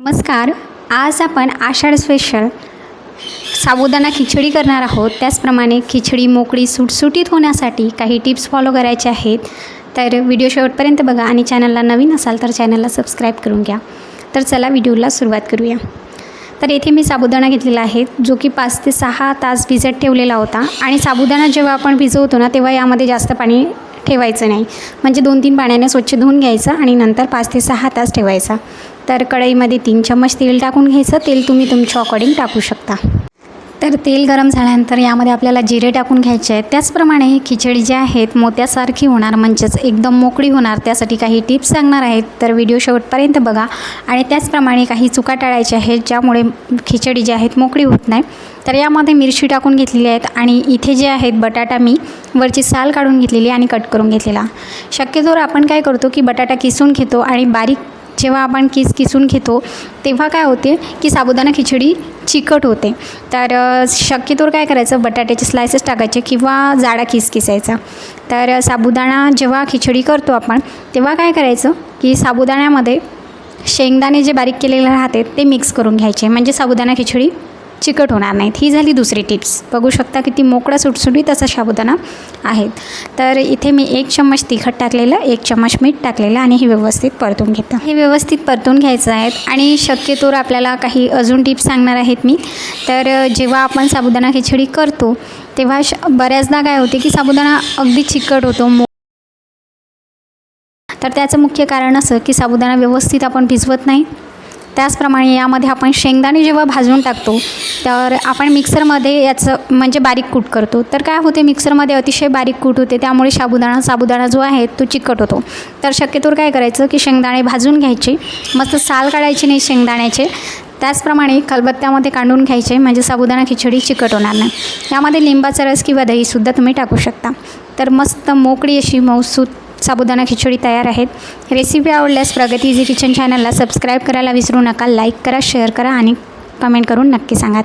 नमस्कार. आज आपण आषाढ स्पेशल साबुदाणा खिचडी करणार आहोत. त्याचप्रमाणे खिचडी मोकळी सुटसुटीत होण्यासाठी काही टिप्स फॉलो करायचे आहेत. तर व्हिडिओ शेवटपर्यंत बघा आणि चॅनलला नवीन असाल तर चॅनलला सबस्क्राईब करून घ्या. तर चला व्हिडिओला सुरुवात करूया. तर येथे मी साबुदाणा घेतलेला आहे जो की पाच ते सहा तास भिजत ठेवलेला होता. आणि साबुदाणा जेव्हा आपण भिजवतो ना तेव्हा यामध्ये जास्त पाणी ठेवायचं नाही. म्हणजे दोन तीन पाण्याने स्वच्छ धुवून घ्यायचं आणि नंतर पाच ते सहा तास ठेवायचा. तर कढईमध्ये तीन चम्मच तेल टाकून घ्यायचं. तेल तुम्ही तुमच्या अकॉर्डिंग टाकू शकता. तर तेल गरम झाल्यानंतर यामध्ये आपल्याला जिरे टाकून घ्यायचे आहेत. त्याचप्रमाणे खिचडी जी आहेत मोत्यासारखी होणार म्हणजेच एकदम मोकळी होणार त्यासाठी काही टिप्स सांगणार आहेत. तर व्हिडिओ शेवटपर्यंत बघा. आणि त्याचप्रमाणे काही चुका टाळायच्या आहेत ज्यामुळे खिचडी जी आहेत मोकळी होत नाही. तर यामध्ये मिरची टाकून घेतलेली आहेत आणि इथे जे आहेत बटाटा मी वरची साल काढून घेतलेली आणि कट करून घेतलेला. शक्यतोवर आपण काय करतो की बटाटा किसून घेतो आणि बारीक जेव्हा आपण किस किसून घेतो तेव्हा काय होते की साबुदाणा खिचडी चिकट होते. तर शक्यतोवर काय करायचं? बटाट्याचे स्लायसेस टाकायचे किंवा जाडा किस किसायचा. तर साबुदाणा जेव्हा खिचडी करतो आपण तेव्हा काय करायचं की साबुदाण्यामध्ये शेंगदाणे जे बारीक केलेले राहते ते मिक्स करून घ्यायचे. म्हणजे साबुदाणा खिचडी चिकट होणार नाहीत. ही झाली दुसरी टिप्स. बघू शकता किती मोकळा सुटसुटीत असा साबुदाणा आहेत. तर इथे मी एक चम्मच तिखट टाकलेलं एक चम्मच मीठ टाकलेलं आणि हे व्यवस्थित परतून घेतं. हे व्यवस्थित परतून घ्यायचं आहे आणि शक्यतोवर आपल्याला काही अजून टिप्स सांगणार आहेत मी. तर जेव्हा आपण साबुदाणा खिचडी करतो तेव्हा श बऱ्याचदा काय होते की साबुदाणा अगदी चिकट होतो मो तर त्याचं मुख्य कारण असं की साबुदाणा व्यवस्थित आपण भिजवत नाही. त्याचप्रमाणे यामध्ये आपण शेंगदाणे जेव्हा भाजून टाकतो तर आपण मिक्सरमध्ये याचं म्हणजे बारीक कूट करतो. तर काय होते मिक्सरमध्ये अतिशय बारीक कूट होते त्यामुळे साबुदाणा साबुदाणा जो आहे तो चिकट होतो. तर शक्यतोवर काय करायचं की शेंगदाणे भाजून घ्यायचे मस्त साल काढायचे नाही शेंगदाण्याचे. त्याचप्रमाणे खलबत्त्यामध्ये काढून घ्यायचे म्हणजे साबुदाणा खिचडी चिकट होणार नाही. यामध्ये लिंबाचा रस किंवा दहीसुद्धा तुम्ही टाकू शकता. तर मस्त मोकळी अशी मौसूत साबुदाणा खिचडी तयार आहेत. रेसिपी आवडल्यास प्रगती इझी किचन चॅनलला सबस्क्राईब करायला विसरू नका. लाईक करा शेअर करा आणि कमेंट करून नक्की सांगा.